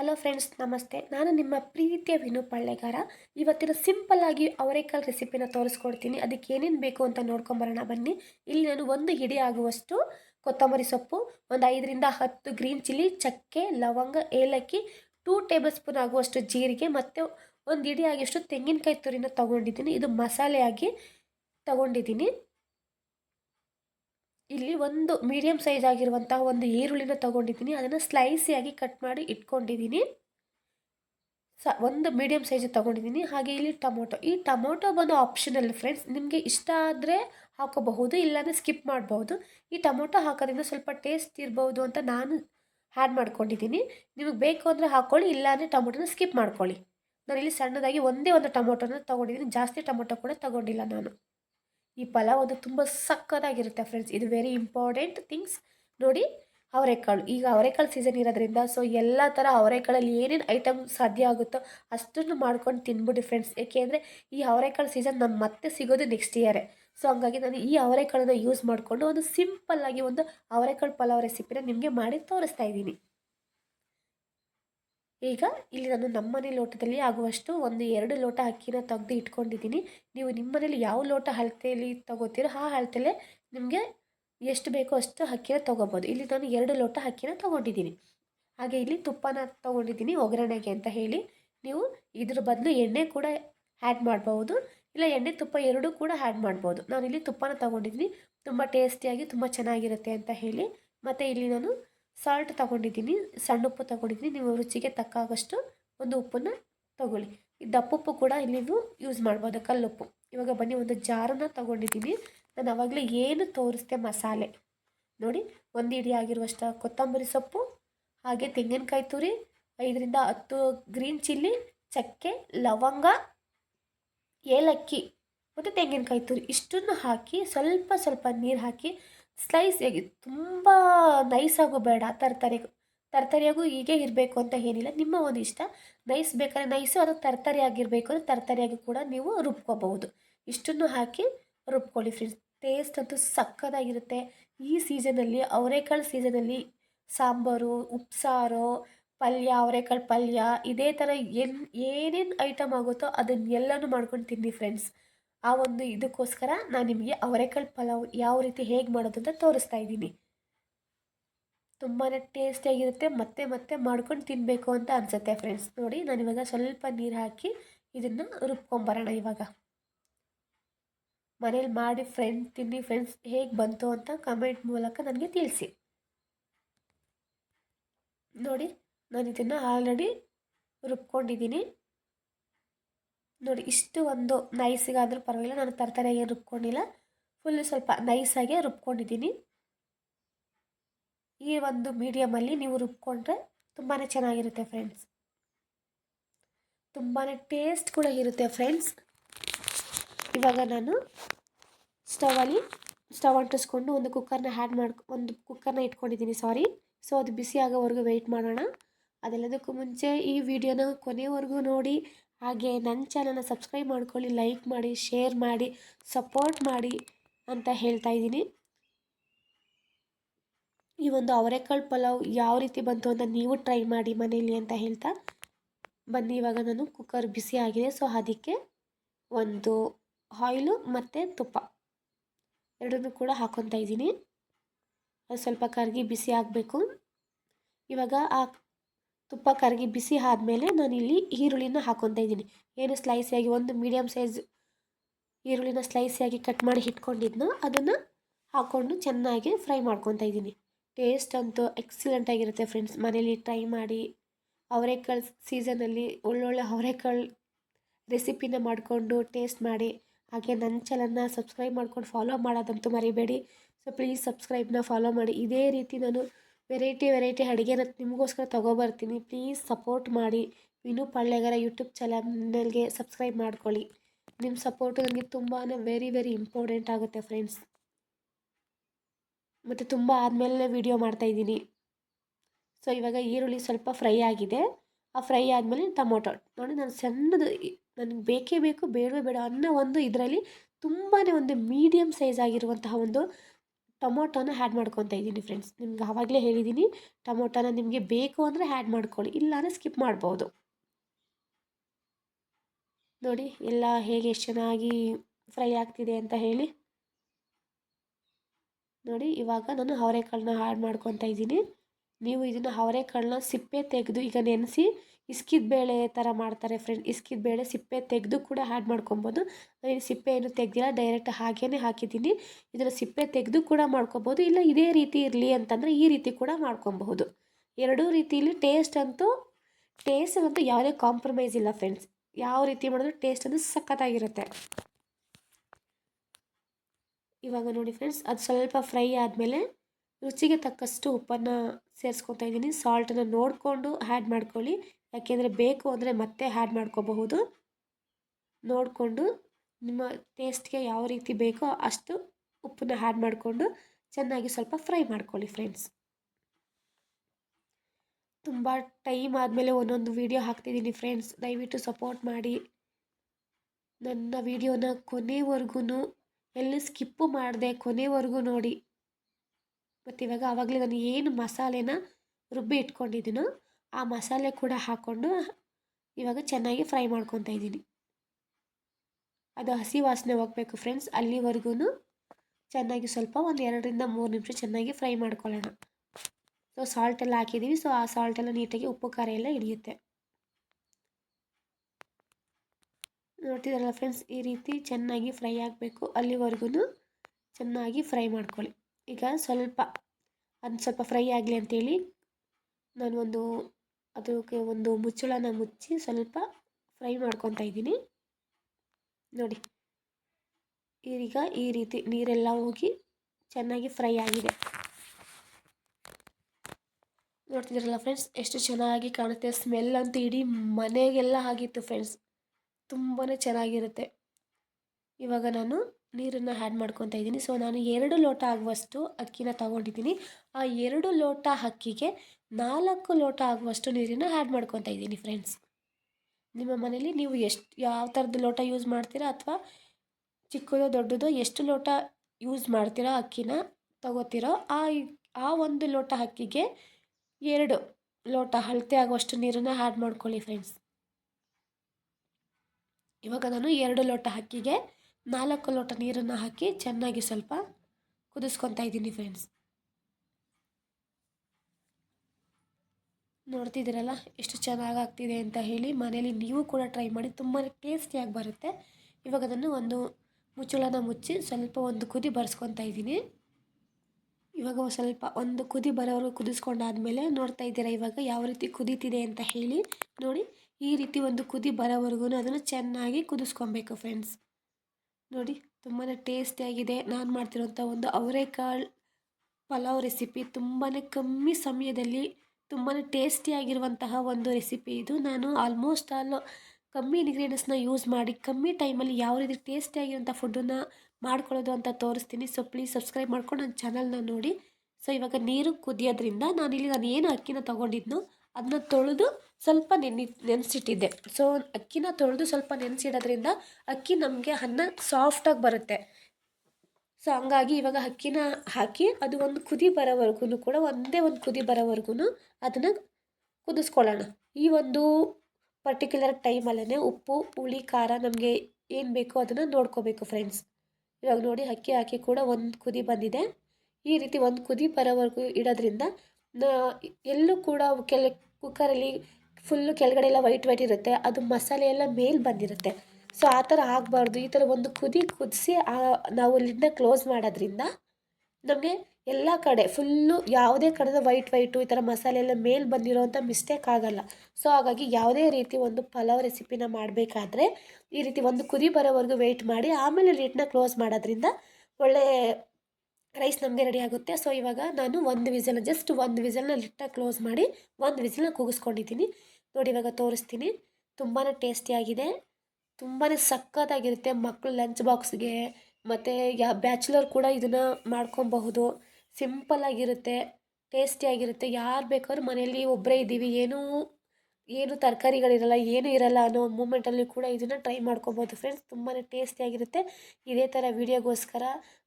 Hello friends ನಮಸ್ತೆ. ನಾನು ನಿಮ್ಮ ಪ್ರೀತಿಯ ವಿನು ಪಳ್ಳೆಗಾರ. ಇವತ್ತಿನ ಸಿಂಪಲ್ ಆಗಿ ಅವರೆಕಾಳು ರೆಸಿಪಿನ ತೋರಿಸ್ಕೊಡ್ತೀನಿ. ಅದಕ್ಕೆ ಏನೇನು ಬೇಕು ಅಂತ ನೋಡ್ಕೊಂಬರೋಣ. ಬನ್ನಿ. ಇಲ್ಲಿ ನಾನು ಒಂದು ಹಿಡಿ ಆಗುವಷ್ಟು ಕೊತ್ತಂಬರಿ ಸೊಪ್ಪು, ಒಂದು ಐದರಿಂದ ಹತ್ತು ಗ್ರೀನ್ ಚಿಲ್ಲಿ ಚಕ್ಕೆ, ಲವಂಗ, ಏಲಕ್ಕಿ ಟೂ ಟೇಬಲ್ ಸ್ಪೂನ್ ಆಗುವಷ್ಟು ಜೀರಿಗೆ ಮತ್ತು ಒಂದು ಹಿಡಿ ಆಗಿಷ್ಟು ತೆಂಗಿನಕಾಯಿ ತುರಿನ ತೊಗೊಂಡಿದ್ದೀನಿ. ಇದು ಮಸಾಲೆಯಾಗಿ ತಗೊಂಡಿದ್ದೀನಿ. ಇಲ್ಲಿ ಒಂದು ಮೀಡಿಯಮ್ ಸೈಜ್ ಆಗಿರುವಂತಹ ಒಂದು ಈರುಳ್ಳಿನ ತಗೊಂಡಿದ್ದೀನಿ. ಅದನ್ನು ಸ್ಲೈಸಿಯಾಗಿ ಕಟ್ ಮಾಡಿ ಇಟ್ಕೊಂಡಿದ್ದೀನಿ. ಸ, ಒಂದು ಮೀಡಿಯಮ್ ಸೈಜ್ ತೊಗೊಂಡಿದ್ದೀನಿ. ಹಾಗೆ ಇಲ್ಲಿ ಟೊಮೊಟೊ. ಈ ಟೊಮೊಟೊ ಬಂದು ಆಪ್ಷನಲ್ ಫ್ರೆಂಡ್ಸ್ ನಿಮಗೆ ಇಷ್ಟ ಆದರೆ ಹಾಕೋಬಹುದು, ಇಲ್ಲಾಂದರೆ ಸ್ಕಿಪ್ ಮಾಡಬಹುದು. ಈ ಟೊಮೊಟೊ ಹಾಕೋದ್ರಿಂದ ಸ್ವಲ್ಪ ಟೇಸ್ಟ್ ಇರ್ಬೋದು ಅಂತ ನಾನು ಆ್ಯಡ್ ಮಾಡ್ಕೊಂಡಿದ್ದೀನಿ. ನಿಮಗೆ ಬೇಕು ಅಂದರೆ ಹಾಕ್ಕೊಳ್ಳಿ ಇಲ್ಲಾಂದರೆ ಟೊಮೊಟೊನ ಸ್ಕಿಪ್ ಮಾಡ್ಕೊಳ್ಳಿ. ನಾನಿಲ್ಲಿ ಸಣ್ಣದಾಗಿ ಒಂದೇ ಒಂದು ಟೊಮೊಟೊನ ತೊಗೊಂಡಿದ್ದೀನಿ. ಜಾಸ್ತಿ ಟೊಮೊಟೊ ಕೂಡ ತೊಗೊಂಡಿಲ್ಲ ನಾನು. ಈ ಪಲಾವ್ ಅದು ತುಂಬ ಸಕ್ಕತ್ತಾಗಿರುತ್ತೆ ಫ್ರೆಂಡ್ಸ್ ಇದು ವೆರಿ ಇಂಪಾರ್ಟೆಂಟ್ ಥಿಂಗ್ಸ್ ನೋಡಿ ಅವರೆಕಾಳು. ಈಗ ಅವರೆಕಾಳು ಸೀಸನ್ ಇರೋದ್ರಿಂದ ಸೊ ಎಲ್ಲ ಥರ ಅವರೆಕಾಳಲ್ಲಿ ಏನೇನು ಐಟಮ್ ಸಾಧ್ಯ ಆಗುತ್ತೋ ಅಷ್ಟನ್ನು ಮಾಡ್ಕೊಂಡು ತಿನ್ಬಿಡಿ ಫ್ರೆಂಡ್ಸ್ ಏಕೆಂದರೆ ಈ ಅವರೆಕಾಳು ಸೀಸನ್ ನಮ್ಮ ಮತ್ತೆ ಸಿಗೋದು ನೆಕ್ಸ್ಟ್ ಇಯರೇ ಸೊ ಹಂಗಾಗಿ ನಾನು ಈ ಅವರೆಕಾಳನ್ನ ಯೂಸ್ ಮಾಡಿಕೊಂಡು ಒಂದು ಸಿಂಪಲ್ಲಾಗಿ ಒಂದು ಅವರೆಕಾಳು ಪಲಾವ್ ರೆಸಿಪಿನ ನಿಮಗೆ ಮಾಡಿ ತೋರಿಸ್ತಾ ಇದ್ದೀನಿ. ಈಗ ಇಲ್ಲಿ ನಾನು ನಮ್ಮನೆ ಲೋಟದಲ್ಲಿ ಆಗುವಷ್ಟು ಒಂದು ಎರಡು ಲೋಟ ಅಕ್ಕಿನ ತೆಗೆದು ಇಟ್ಕೊಂಡಿದ್ದೀನಿ. ನೀವು ನಿಮ್ಮ ಮನೇಲಿ ಯಾವ ಲೋಟ ಅಳತೆಯಲ್ಲಿ ತೊಗೋತೀರೋ, ಆ ಅಳತೆಯಲ್ಲೇ ನಿಮಗೆ ಎಷ್ಟು ಬೇಕೋ ಅಷ್ಟು ಅಕ್ಕಿನ ತೊಗೋಬೋದು. ಇಲ್ಲಿ ನಾನು ಎರಡು ಲೋಟ ಅಕ್ಕಿನ ತೊಗೊಂಡಿದ್ದೀನಿ. ಹಾಗೆ ಇಲ್ಲಿ ತುಪ್ಪನ ತೊಗೊಂಡಿದ್ದೀನಿ ಒಗ್ಗರಣೆಗೆ ಅಂತ ಹೇಳಿ. ನೀವು ಇದ್ರ ಬದಲು ಎಣ್ಣೆ ಕೂಡ ಆ್ಯಡ್ ಮಾಡ್ಬೋದು, ಇಲ್ಲ ಎಣ್ಣೆ, ತುಪ್ಪ ಎರಡೂ ಕೂಡ ಆ್ಯಡ್ ಮಾಡ್ಬೋದು. ನಾನು ಇಲ್ಲಿ ತುಪ್ಪನ ತೊಗೊಂಡಿದ್ದೀನಿ. ತುಂಬ ಟೇಸ್ಟಿಯಾಗಿ ತುಂಬ ಚೆನ್ನಾಗಿರುತ್ತೆ ಅಂತ ಹೇಳಿ. ಮತ್ತು ಇಲ್ಲಿ ನಾನು ಸಾಲ್ಟ್ ತಗೊಂಡಿದ್ದೀನಿ, ಸಣ್ಣ ಉಪ್ಪು ತಗೊಂಡಿದ್ದೀನಿ. ನೀವು ರುಚಿಗೆ ತಕ್ಕಾಗಷ್ಟು ಒಂದು ಉಪ್ಪನ್ನು ತಗೊಳ್ಳಿ. ಈ ದಪ್ಪುಪ್ಪು ಕೂಡ ಇಲ್ಲಿ ನೀವು ಯೂಸ್ ಮಾಡ್ಬೋದು ಕಲ್ಲುಪ್ಪು ಇವಾಗ ಬನ್ನಿ, ಒಂದು ಜಾರನ್ನ ತಗೊಂಡಿದ್ದೀನಿ. ನಾನು ಆವಾಗಲೇ ಏನು ತೋರಿಸ್ದೆ ಮಸಾಲೆ. ನೋಡಿ, ಒಂದು ಇಡಿ ಆಗಿರುವಷ್ಟು ಕೊತ್ತಂಬರಿ ಸೊಪ್ಪು, ಹಾಗೆ ತೆಂಗಿನಕಾಯಿ ತುರಿ, ಐದರಿಂದ ಹತ್ತು ಗ್ರೀನ್ ಚಿಲ್ಲಿ ಚಕ್ಕೆ, ಲವಂಗ, ಏಲಕ್ಕಿ, ಮತ್ತು ತೆಂಗಿನಕಾಯಿ ತುರಿ. ಇಷ್ಟನ್ನು ಹಾಕಿ, ಸ್ವಲ್ಪ ಸ್ವಲ್ಪ ನೀರು ಹಾಕಿ ಸ್ಲೈಸಿಯಾಗಿ ತುಂಬ ನೈಸಾಗೂ ಬೇಡ. ತರ್ತಾರಿಗೂ ತರ್ತಾರಿಯಾಗೂ ಹೀಗೆ ಇರಬೇಕು ಅಂತ ಏನಿಲ್ಲ. ನಿಮ್ಮ ಒಂದು ಇಷ್ಟ. ನೈಸ್ ಬೇಕಾದ್ರೆ ನೈಸು ಅದು ತರ್ತರಿ ಆಗಿರಬೇಕು ಅಂದರೆ ತರ್ತಾರಿಯಾಗಿ ಕೂಡ ನೀವು ರುಬ್ಕೋಬಹುದು. ಇಷ್ಟನ್ನು ಹಾಕಿ ರುಬ್ಕೊಳ್ಳಿ ಫ್ರೆಂಡ್ಸ್ ಟೇಸ್ಟ್ ಅಂತೂ ಸಕ್ಕತ್ತಾಗಿರುತ್ತೆ ಈ ಸೀಸನಲ್ಲಿ ಅವರೆಕಾಳು ಸೀಸನಲ್ಲಿ ಸಾಂಬಾರು, ಉಪ್ಸಾರು, ಪಲ್ಯ, ಅವರೆಕಾಳು ಪಲ್ಯ, ಇದೇ ಥರ ಏನು, ಏನೇನು ಐಟಮ್ ಆಗುತ್ತೋ ಅದನ್ನೆಲ್ಲನೂ ಮಾಡ್ಕೊಂಡು ತಿನ್ನಿ ಫ್ರೆಂಡ್ಸ್ ಆ ಒಂದು ಇದಕ್ಕೋಸ್ಕರ ನಾನು ನಿಮಗೆ ಅವರೆಕಾಳು ಪಲಾವ್ ಯಾವ ರೀತಿ ಹೇಗೆ ಮಾಡೋದು ಅಂತ ತೋರಿಸ್ತಾ ಇದ್ದೀನಿ. ತುಂಬಾ ಟೇಸ್ಟಿಯಾಗಿರುತ್ತೆ ಮತ್ತೆ ಮತ್ತೆ ಮಾಡ್ಕೊಂಡು ತಿನ್ನಬೇಕು ಅಂತ ಅನಿಸುತ್ತೆ ಫ್ರೆಂಡ್ಸ್ ನೋಡಿ, ನಾನು ಇವಾಗ ಸ್ವಲ್ಪ ನೀರು ಹಾಕಿ ಇದನ್ನು ರುಬ್ಕೊಂಬರೋಣ ಇವಾಗ. ಮನೇಲಿ ಮಾಡಿ ಫ್ರೆಂಡ್ ತಿನ್ನಿ ಫ್ರೆಂಡ್ಸ್ ಹೇಗೆ ಬಂತು ಅಂತ ಕಮೆಂಟ್ ಮೂಲಕ ನನಗೆ ತಿಳಿಸಿ. ನೋಡಿ, ನಾನು ಇದನ್ನು ಆಲ್ರೆಡಿ ರುಬ್ಕೊಂಡಿದ್ದೀನಿ. ನೋಡಿ, ಇಷ್ಟು ಒಂದು ನೈಸಿಗಾದರೂ ಪರವಾಗಿಲ್ಲ. ನಾನು ತರಕಾರಿಯಾಗಿ ರುಬ್ಕೊಂಡಿಲ್ಲ. ಫುಲ್ ಸ್ವಲ್ಪ ನೈಸಾಗೆ ರುಬ್ಕೊಂಡಿದ್ದೀನಿ. ಈ ಒಂದು ಮೀಡಿಯಮಲ್ಲಿ ನೀವು ರುಬ್ಕೊಂಡ್ರೆ ತುಂಬಾ ಚೆನ್ನಾಗಿರುತ್ತೆ ಫ್ರೆಂಡ್ಸ್ ತುಂಬಾ ಟೇಸ್ಟ್ ಕೂಡ ಇರುತ್ತೆ ಫ್ರೆಂಡ್ಸ್ ಇವಾಗ ನಾನು ಸ್ಟವಲ್ಲಿ ಸ್ಟವ್ ಅಂಟಿಸ್ಕೊಂಡು ಒಂದು ಕುಕ್ಕರ್ನ ಹ್ಯಾಡ್ ಮಾಡ್ಕೊ, ಒಂದು ಕುಕ್ಕರ್ನ ಇಟ್ಕೊಂಡಿದ್ದೀನಿ ಸಾರಿ ಸೊ ಅದು ಬಿಸಿ ಆಗೋವರೆಗೂ ವೆಯ್ಟ್ ಮಾಡೋಣ. ಅದೆಲ್ಲದಕ್ಕೂ ಮುಂಚೆ ಈ ವಿಡಿಯೋನ ಕೊನೆವರೆಗೂ ನೋಡಿ. ಹಾಗೆ ನನ್ನ ಚಾನಲ್ನ ಸಬ್ಸ್ಕ್ರೈಬ್ ಮಾಡ್ಕೊಳ್ಳಿ, ಲೈಕ್ ಮಾಡಿ, ಶೇರ್ ಮಾಡಿ, ಸಪೋರ್ಟ್ ಮಾಡಿ ಅಂತ ಹೇಳ್ತಾ ಇದ್ದೀನಿ. ಈ ಒಂದು ಅವರೆಕಾಳು ಪಲಾವ್ ಯಾವ ರೀತಿ ಬಂತು ಅಂತ ನೀವು ಟ್ರೈ ಮಾಡಿ ಮನೇಲಿ ಅಂತ ಹೇಳ್ತಾ ಬನ್ನಿ. ಇವಾಗ ನಾನು ಕುಕ್ಕರ್ ಬಿಸಿ ಆಗಿದೆ, ಸೊ ಅದಕ್ಕೆ ಒಂದು ಆಯಿಲು ಮತ್ತು ತುಪ್ಪ ಎರಡನ್ನೂ ಕೂಡ ಹಾಕೊತಾ ಇದ್ದೀನಿ. ಅದು ಸ್ವಲ್ಪ ಕರಗಿ ಬಿಸಿ ಆಗಬೇಕು. ಇವಾಗ ಆ ತುಪ್ಪ ಕರಗಿ ಬಿಸಿ ಆದಮೇಲೆ ನಾನಿಲ್ಲಿ ಈರುಳ್ಳಿನ ಹಾಕೊತಾ ಇದ್ದೀನಿ. ಏನು ಸ್ಲೈಸಿಯಾಗಿ ಒಂದು ಮೀಡಿಯಮ್ ಸೈಜ್ ಈರುಳ್ಳಿನ ಸ್ಲೈಸಿಯಾಗಿ ಕಟ್ ಮಾಡಿ ಇಟ್ಕೊಂಡಿದ್ನ ಅದನ್ನು ಹಾಕ್ಕೊಂಡು ಚೆನ್ನಾಗಿ ಫ್ರೈ ಮಾಡ್ಕೊತಾ ಇದ್ದೀನಿ. ಟೇಸ್ಟ್ ಅಂತೂ ಎಕ್ಸಲೆಂಟಾಗಿರುತ್ತೆ ಫ್ರೆಂಡ್ಸ್. ಮನೇಲಿ ಟ್ರೈ ಮಾಡಿ, ಅವರೆಕಾಳು ಸೀಸನಲ್ಲಿ ಒಳ್ಳೊಳ್ಳೆ ಅವರೆಕಾಳು ರೆಸಿಪಿನ ಮಾಡಿಕೊಂಡು ಟೇಸ್ಟ್ ಮಾಡಿ, ಹಾಗೆ ನನ್ನ ಚಾನಲ್ನ ಸಬ್ಸ್ಕ್ರೈಬ್ ಮಾಡ್ಕೊಂಡು ಫಾಲೋ ಮಾಡೋದಂತೂ ಮರಿಬೇಡಿ. ಸೊ, ಪ್ಲೀಸ್ ಸಬ್ಸ್ಕ್ರೈಬ್ನ ಫಾಲೋ ಮಾಡಿ. ಇದೇ ರೀತಿ ನಾನು ವೆರೈಟಿ ವೆರೈಟಿ ಅಡುಗೆನ ನಿಮಗೋಸ್ಕರ ತೊಗೊಬರ್ತೀನಿ. ಪ್ಲೀಸ್ ಸಪೋರ್ಟ್ ಮಾಡಿ. ವಿನು ಪಳ್ಳೆಗರ ಯೂಟ್ಯೂಬ್ ಚಾನಲ್ಗೆ ಸಬ್ಸ್ಕ್ರೈಬ್ ಮಾಡ್ಕೊಳ್ಳಿ. ನಿಮ್ಮ ಸಪೋರ್ಟು ನನಗೆ ತುಂಬಾ ವೆರಿ ವೆರಿ ಇಂಪಾರ್ಟೆಂಟ್ ಆಗುತ್ತೆ ಫ್ರೆಂಡ್ಸ್. ಮತ್ತು ತುಂಬ ಆದಮೇಲೆ ವಿಡಿಯೋ ಮಾಡ್ತಾಯಿದ್ದೀನಿ ಸೊ, ಇವಾಗ ಈರುಳ್ಳಿ ಸ್ವಲ್ಪ ಫ್ರೈ ಆಗಿದೆ. ಆ ಫ್ರೈ ಆದಮೇಲೆ ಟೊಮೊಟೊ. ನೋಡಿ, ನಾನು ಸಣ್ಣದು ನನಗೆ ಬೇಕೇ ಬೇಕು, ಬೇಡವೇ ಬೇಡ ಅನ್ನೋ ಒಂದು ಇದರಲ್ಲಿ ತುಂಬಾ ಒಂದು ಮೀಡಿಯಮ್ ಸೈಜ್ ಆಗಿರುವಂತಹ ಒಂದು ಟೊಮೊಟೊನ ಆ್ಯಡ್ ಮಾಡ್ಕೊತಾ ಇದ್ದೀನಿ ಫ್ರೆಂಡ್ಸ್ ನಿಮ್ಗೆ ಆವಾಗಲೇ ಹೇಳಿದ್ದೀನಿ ಟೊಮೊಟೊನ ನಿಮಗೆ ಬೇಕು ಅಂದರೆ ಆ್ಯಡ್ ಮಾಡ್ಕೊಳ್ಳಿ, ಇಲ್ಲಾಂದರೆ ಸ್ಕಿಪ್ ಮಾಡ್ಬೋದು. ನೋಡಿ, ಎಲ್ಲ ಹೇಗೆ ಎಷ್ಟು ಚೆನ್ನಾಗಿ ಫ್ರೈ ಆಗ್ತಿದೆ ಅಂತ ಹೇಳಿ. ನೋಡಿ, ಇವಾಗ ನಾನು ಅವರೆಕಾಳನ್ನ ಆ್ಯಡ್ ಮಾಡ್ಕೊತಾ ಇದ್ದೀನಿ. ನೀವು ಇದನ್ನು ಅವರೆಕಾಳನ್ನ ಸಿಪ್ಪೆ ತೆಗೆದು ಈಗ ನೆನೆಸಿ ಇಸ್ಕಿದ ಬೇಳೆ ಥರ ಮಾಡ್ತಾರೆ ಫ್ರೆಂಡ್ ಇಸ್ಕಿದ ಬೇಳೆ ಸಿಪ್ಪೆ ತೆಗೆದು ಕೂಡ ಆ್ಯಡ್ ಮಾಡ್ಕೊಬೋದು. ನಾನು ಸಿಪ್ಪೆ ಏನು ತೆಗ್ದಿಲ್ಲ ಡೈರೆಕ್ಟ್ ಹಾಗೇ ಹಾಕಿದ್ದೀನಿ. ಇದರ ಸಿಪ್ಪೆ ತೆಗೆದು ಕೂಡ ಮಾಡ್ಕೊಬೋದು. ಇಲ್ಲ ಇದೇ ರೀತಿ ಇರಲಿ ಅಂತಂದರೆ ಈ ರೀತಿ ಕೂಡ ಮಾಡ್ಕೊಬಹುದು. ಎರಡೂ ರೀತಿಯಲ್ಲಿ ಟೇಸ್ಟ್ ಅಂತೂ ಟೇಸ್ಟ್ ಅಂತೂ ಯಾವುದೇ ಕಾಂಪ್ರಮೈಸ್ ಇಲ್ಲ ಫ್ರೆಂಡ್ಸ್ ಯಾವ ರೀತಿ ಮಾಡಿದ್ರು ಟೇಸ್ಟ್ ಅಂದರೆ ಸಖತ್ತಾಗಿರುತ್ತೆ. ಇವಾಗ ನೋಡಿ ಫ್ರೆಂಡ್ಸ್ ಅದು ಸ್ವಲ್ಪ ಫ್ರೈ ಆದಮೇಲೆ ರುಚಿಗೆ ತಕ್ಕಷ್ಟು ಉಪ್ಪನ್ನು ಸೇರಿಸ್ಕೊತಾ ಇದ್ದೀನಿ. ಸಾಲ್ಟನ್ನು ನೋಡಿಕೊಂಡು ಆ್ಯಡ್ ಮಾಡ್ಕೊಳ್ಳಿ. ಯಾಕೆಂದರೆ ಬೇಕು ಅಂದರೆ ಮತ್ತೆ ಆ್ಯಡ್ ಮಾಡ್ಕೋಬಹುದು. ನೋಡಿಕೊಂಡು ನಿಮ್ಮ ಟೇಸ್ಟ್ಗೆ ಯಾವ ರೀತಿ ಬೇಕೋ ಅಷ್ಟು ಉಪ್ಪನ್ನ ಆ್ಯಡ್ ಮಾಡಿಕೊಂಡು ಚೆನ್ನಾಗಿ ಸ್ವಲ್ಪ ಫ್ರೈ ಮಾಡ್ಕೊಳ್ಳಿ ಫ್ರೆಂಡ್ಸ್ ತುಂಬ ಟೈಮ್ ಆದಮೇಲೆ ಒಂದೊಂದು ವೀಡಿಯೋ ಹಾಕ್ತಿದ್ದೀನಿ ಫ್ರೆಂಡ್ಸ್ ದಯವಿಟ್ಟು ಸಪೋರ್ಟ್ ಮಾಡಿ. ನನ್ನ ವೀಡಿಯೋನ ಕೊನೆವರೆಗೂ ಎಲ್ಲಿ ಸ್ಕಿಪ್ಪು ಮಾಡಿದೆ ಕೊನೆವರೆಗೂ ನೋಡಿ. ಮತ್ತು ಇವಾಗ ಆವಾಗಲೇ ನಾನು ಏನು ಮಸಾಲೆನ ರುಬ್ಬಿ ಇಟ್ಕೊಂಡಿದ್ದೀನೋ ಆ ಮಸಾಲೆ ಕೂಡ ಹಾಕ್ಕೊಂಡು ಇವಾಗ ಚೆನ್ನಾಗಿ ಫ್ರೈ ಮಾಡ್ಕೊತಾ ಇದ್ದೀನಿ. ಅದು ಹಸಿ ವಾಸನೆ ಹೋಗಬೇಕು ಫ್ರೆಂಡ್ಸ್ ಅಲ್ಲಿವರೆಗೂ ಚೆನ್ನಾಗಿ ಸ್ವಲ್ಪ ಒಂದು ಎರಡರಿಂದ ಮೂರು ನಿಮಿಷ ಚೆನ್ನಾಗಿ ಫ್ರೈ ಮಾಡ್ಕೊಳ್ಳೋಣ. ಸೊ ಸಾಲ್ಟ್ ಎಲ್ಲ ಹಾಕಿದ್ದೀವಿ ಸೊ ಆ ಸಾಲ್ಟೆಲ್ಲ ನೀಟಾಗಿ ಉಪ್ಪು, ಖಾರ ಎಲ್ಲ ಹಿಡಿಯುತ್ತೆ. ನೋಡ್ತಿದ್ದಾರಲ್ಲ ಫ್ರೆಂಡ್ಸ್ ಈ ರೀತಿ ಚೆನ್ನಾಗಿ ಫ್ರೈ ಆಗಬೇಕು. ಅಲ್ಲಿವರೆಗೂ ಚೆನ್ನಾಗಿ ಫ್ರೈ ಮಾಡ್ಕೊಳ್ಳಿ. ಈಗ ಸ್ವಲ್ಪ, ಅದು ಸ್ವಲ್ಪ ಫ್ರೈ ಆಗಲಿ ನಾನು ಒಂದು ಅದಕ್ಕೆ ಒಂದು ಮುಚ್ಚಳನ ಮುಚ್ಚಿ ಸ್ವಲ್ಪ ಫ್ರೈ ಮಾಡ್ಕೊತಾ ಇದ್ದೀನಿ. ನೋಡಿ, ಈಗ ಈ ರೀತಿ ನೀರೆಲ್ಲ ಹೋಗಿ ಚೆನ್ನಾಗಿ ಫ್ರೈ ಆಗಿದೆ. ನೋಡ್ತಿದ್ದೀರಲ್ಲ ಫ್ರೆಂಡ್ಸ್, ಎಷ್ಟು ಚೆನ್ನಾಗಿ ಕಾಣುತ್ತೆ. ಸ್ಮೆಲ್ ಅಂತೂ ಇಡೀ ಮನೆಗೆಲ್ಲ ಆಗಿತ್ತು ಫ್ರೆಂಡ್ಸ್. ತುಂಬಾ ಚೆನ್ನಾಗಿರುತ್ತೆ. ಇವಾಗ ನಾನು ನೀರನ್ನು ಆ್ಯಡ್ ಮಾಡ್ಕೊತಾ ಇದ್ದೀನಿ. ಸೊ ನಾನು ಎರಡು ಲೋಟ ಆಗುವಷ್ಟು ಅಕ್ಕಿನ ತಗೊಂಡಿದ್ದೀನಿ. ಆ ಎರಡು ಲೋಟ ಅಕ್ಕಿಗೆ ನಾಲ್ಕು ಲೋಟ ಆಗುವಷ್ಟು ನೀರನ್ನು ಆ್ಯಡ್ ಮಾಡ್ಕೊತಾ ಇದ್ದೀನಿ ಫ್ರೆಂಡ್ಸ್ ನಿಮ್ಮ ಮನೇಲಿ ನೀವು ಎಷ್ಟು, ಯಾವ ಥರದ ಲೋಟ ಯೂಸ್ ಮಾಡ್ತೀರಾ ಅಥವಾ ಚಿಕ್ಕದೋ ದೊಡ್ಡದೋ ಎಷ್ಟು ಲೋಟ ಯೂಸ್ ಮಾಡ್ತೀರೋ ಅಕ್ಕಿನ ತಗೋತೀರೋ ಆ ಆ ಒಂದು ಲೋಟ ಅಕ್ಕಿಗೆ ಎರಡು ಲೋಟ ಅಳತೆ ಆಗುವಷ್ಟು ನೀರನ್ನು ಆ್ಯಡ್ ಮಾಡ್ಕೊಳ್ಳಿ ಫ್ರೆಂಡ್ಸ್ ಇವಾಗ ನಾನು ಎರಡು ಲೋಟ ಅಕ್ಕಿಗೆ ನಾಲ್ಕು ಲೋಟ ನೀರನ್ನು ಹಾಕಿ ಚೆನ್ನಾಗಿ ಸ್ವಲ್ಪ ಕುದಿಸ್ಕೊತಾ ಇದ್ದೀನಿ ಫ್ರೆಂಡ್ಸ್ ನೋಡ್ತಿದ್ದೀರಲ್ಲ, ಎಷ್ಟು ಚೆನ್ನಾಗಿ ಆಗ್ತಿದೆ ಅಂತ ಹೇಳಿ ಮನೇಲಿ ನೀವು ಕೂಡ ಟ್ರೈ ಮಾಡಿ ತುಂಬಾ ಟೇಸ್ಟಿಯಾಗಿ ಬರುತ್ತೆ. ಇವಾಗ ಅದನ್ನು ಒಂದು ಮುಚ್ಚಳನ ಮುಚ್ಚಿ ಸ್ವಲ್ಪ ಒಂದು ಕುದಿ ಬರ್ಸ್ಕೊತಾ ಇದ್ದೀನಿ. ಇವಾಗ ಸ್ವಲ್ಪ ಒಂದು ಕುದಿ ಬರೋವರೆಗೂ ಕುದಿಸ್ಕೊಂಡಾದ್ಮೇಲೆ ನೋಡ್ತಾ ಇದ್ದೀರಾ ಇವಾಗ ಯಾವ ರೀತಿ ಕುದೀತಿದೆ ಅಂತ ಹೇಳಿ ನೋಡಿ, ಈ ರೀತಿ ಒಂದು ಕುದಿ ಬರೋವರೆಗೂ ಅದನ್ನು ಚೆನ್ನಾಗಿ ಕುದಿಸ್ಕೊಬೇಕು ಫ್ರೆಂಡ್ಸ್ ನೋಡಿ ತುಂಬಾ ಟೇಸ್ಟಿಯಾಗಿದೆ ನಾನು ಮಾಡ್ತಿರೋಂಥ ಒಂದು ಅವರೆಕಾಳು ಪಲಾವ್ ರೆಸಿಪಿ ತುಂಬಾ ಕಮ್ಮಿ ಸಮಯದಲ್ಲಿ ತುಂಬಾ ಟೇಸ್ಟಿಯಾಗಿರುವಂತಹ ಒಂದು ರೆಸಿಪಿ ಇದು. ನಾನು ಆಲ್ಮೋಸ್ಟ್ ಆಲ್ ಕಮ್ಮಿ ಇಂಗ್ರೀಡಿಯೆಂಟ್ಸ್ನ ಯೂಸ್ ಮಾಡಿ, ಕಮ್ಮಿ ಟೈಮಲ್ಲಿ ಯಾವ ರೀತಿ ಟೇಸ್ಟಿಯಾಗಿರುವಂಥ ಫುಡ್ಡನ್ನು ಮಾಡ್ಕೊಳ್ಳೋದು ಅಂತ ತೋರಿಸ್ತೀನಿ. ಸೊ ಪ್ಲೀಸ್ ಸಬ್ಸ್ಕ್ರೈಬ್ ಮಾಡ್ಕೊಂಡು ನನ್ನ ಚಾನಲ್ನ ನೋಡಿ. ಸೊ ಇವಾಗ ನೀರು ಕುದಿಯೋದ್ರಿಂದ ನಾನಿಲ್ಲಿ ನಾನು ಏನು ಅಕ್ಕಿನ ತೊಗೊಂಡಿದ್ನೋ ಅದನ್ನ ತೊಳೆದು ಸ್ವಲ್ಪ ನೆನೆ ನೆನೆಸಿಟ್ಟಿದ್ದೆ. ಸೊ ಅಕ್ಕಿನ ತೊಳೆದು ಸ್ವಲ್ಪ ನೆನೆಸಿಡೋದ್ರಿಂದ ಅಕ್ಕಿ ನಮಗೆ ಅನ್ನ ಸಾಫ್ಟಾಗಿ ಬರುತ್ತೆ. ಸೊ ಹಂಗಾಗಿ ಇವಾಗ ಅಕ್ಕಿನ ಹಾಕಿ ಅದು ಒಂದು ಕುದಿ ಬರೋವರೆಗೂ ಕೂಡ ಒಂದೇ ಒಂದು ಕುದಿ ಬರೋವರೆಗೂ ಅದನ್ನು ಕುದಿಸ್ಕೊಳ್ಳೋಣ. ಈ ಒಂದು ಪರ್ಟಿಕ್ಯುಲರ್ ಟೈಮಲ್ಲೇ ಉಪ್ಪು, ಹುಳಿ, ಖಾರ ನಮಗೆ ಏನು ಬೇಕೋ ಅದನ್ನು ನೋಡ್ಕೋಬೇಕು ಫ್ರೆಂಡ್ಸ್ ಇವಾಗ ನೋಡಿ ಅಕ್ಕಿ ಹಾಕಿ ಕೂಡ ಒಂದು ಕುದಿ ಬಂದಿದೆ. ಈ ರೀತಿ ಒಂದು ಕುದಿ ಬರೋವರೆಗೂ ಇಡೋದ್ರಿಂದ ಎಲ್ಲೂ ಕೂಡ ಕೆಲ ಕುಕ್ಕರಲ್ಲಿ ಫುಲ್ಲು ಕೆಳಗಡೆ ಎಲ್ಲ ವೈಟ್ ವೈಟ್ ಇರುತ್ತೆ, ಅದು ಮಸಾಲೆ ಎಲ್ಲ ಮೇಲೆ ಬಂದಿರುತ್ತೆ. ಸೊ ಆ ಥರ ಆಗಬಾರ್ದು. ಈ ಥರ ಒಂದು ಕುದಿ ಕುದಿಸಿ ನಾವು ಲಿಡ್ನ ಕ್ಲೋಸ್ ಮಾಡೋದ್ರಿಂದ ನಮಗೆ ಎಲ್ಲ ಕಡೆ ಫುಲ್ಲು ಯಾವುದೇ ಕಡೆದ ವೈಟ್ ವೈಟು, ಈ ಥರ ಮಸಾಲೆ ಎಲ್ಲ ಮೇಲೆ ಬಂದಿರೋವಂಥ ಮಿಸ್ಟೇಕ್ ಆಗೋಲ್ಲ. ಸೊ ಹಾಗಾಗಿ ಯಾವುದೇ ರೀತಿ ಒಂದು ಪಲಾವ್ ರೆಸಿಪಿನ ಮಾಡಬೇಕಾದ್ರೆ ಈ ರೀತಿ ಒಂದು ಕುದಿ ಬರೋವರೆಗೂ ವೆಯ್ಟ್ ಮಾಡಿ, ಆಮೇಲೆ ಲಿಡ್ನ ಕ್ಲೋಸ್ ಮಾಡೋದ್ರಿಂದ ಒಳ್ಳೆ ರೈಸ್ ನಮಗೆ ರೆಡಿ ಆಗುತ್ತೆ. ಸೊ ಇವಾಗ ನಾನು ಒಂದು ವಿಸಲ್ ಜಸ್ಟ್ ಒಂದು ವಿಸಲ್ನ ಲಿಟ್ಟ ಕ್ಲೋಸ್ ಮಾಡಿ ಒಂದು ವಿಸಲ್ನ ಕೂಗಿಸ್ಕೊಂಡಿದ್ದೀನಿ. ನೋಡಿ, ಇವಾಗ ತೋರಿಸ್ತೀನಿ. ತುಂಬಾ ಟೇಸ್ಟಿಯಾಗಿದೆ ತುಂಬಾ ಸಖತ್ತಾಗಿರುತ್ತೆ ಮಕ್ಕಳು ಲಂಚ್ ಬಾಕ್ಸ್ಗೆ ಮತ್ತು ಯಾ ಬ್ಯಾಚುಲರ್ ಕೂಡ ಇದನ್ನು ಮಾಡ್ಕೊಬಹುದು. ಸಿಂಪಲ್ಲಾಗಿರುತ್ತೆ ಟೇಸ್ಟಿಯಾಗಿರುತ್ತೆ ಯಾರು ಬೇಕಾದ್ರೂ ಮನೆಯಲ್ಲಿ ಒಬ್ಬರೇ ಇದ್ದೀವಿ. ಏನೂ, ಏನು ತರಕಾರಿಗಳಿರಲ್ಲ, ಏನೂ ಇರಲ್ಲ ಅನ್ನೋ ಮೂಮೆಂಟಲ್ಲಿ ಕೂಡ ಇದನ್ನು ಟ್ರೈ ಮಾಡ್ಕೊಬೋದು ಫ್ರೆಂಡ್ಸ್ ತುಂಬಾ ಟೇಸ್ಟಿಯಾಗಿರುತ್ತೆ ಇದೇ ಥರ ವೀಡಿಯೋಗೋಸ್ಕರ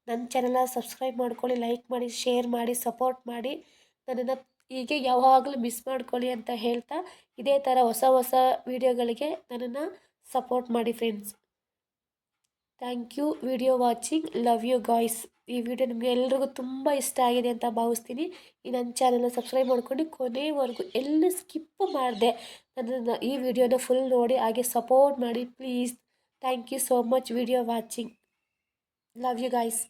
ನನ್ನ ಚಾನಲ್ನ ಸಬ್ಸ್ಕ್ರೈಬ್ ಮಾಡ್ಕೊಳ್ಳಿ ಲೈಕ್ ಮಾಡಿ ಶೇರ್ ಮಾಡಿ ಸಪೋರ್ಟ್ ಮಾಡಿ. ನನ್ನನ್ನು ಹೀಗೆ ಯಾವಾಗಲೂ ಮಿಸ್ ಮಾಡ್ಕೊಳ್ಳಿ ಅಂತ ಹೇಳ್ತಾ ಇದೇ ಥರ ಹೊಸ ಹೊಸ ವೀಡಿಯೋಗಳಿಗೆ ನನ್ನನ್ನು ಸಪೋರ್ಟ್ ಮಾಡಿ friends thank you video watching love you guys ಈ ವಿಡಿಯೋ ನಿಮಗೆ ಎಲ್ರಿಗೂ ತುಂಬ ಇಷ್ಟ ಆಗಿದೆ ಅಂತ ಭಾವಿಸ್ತೀನಿ. ಈ ನನ್ನ ಚಾನಲ್ನ ಸಬ್ಸ್ಕ್ರೈಬ್ ಮಾಡ್ಕೊಂಡು ಕೊನೆವರೆಗೂ ಎಲ್ಲೂ ಸ್ಕಿಪ್ ಮಾಡಿದೆ ನನ್ನನ್ನು ಈ ವಿಡಿಯೋನ ಫುಲ್ ನೋಡಿ, ಹಾಗೆ ಸಪೋರ್ಟ್ ಮಾಡಿ please thank you so much video watching love you guys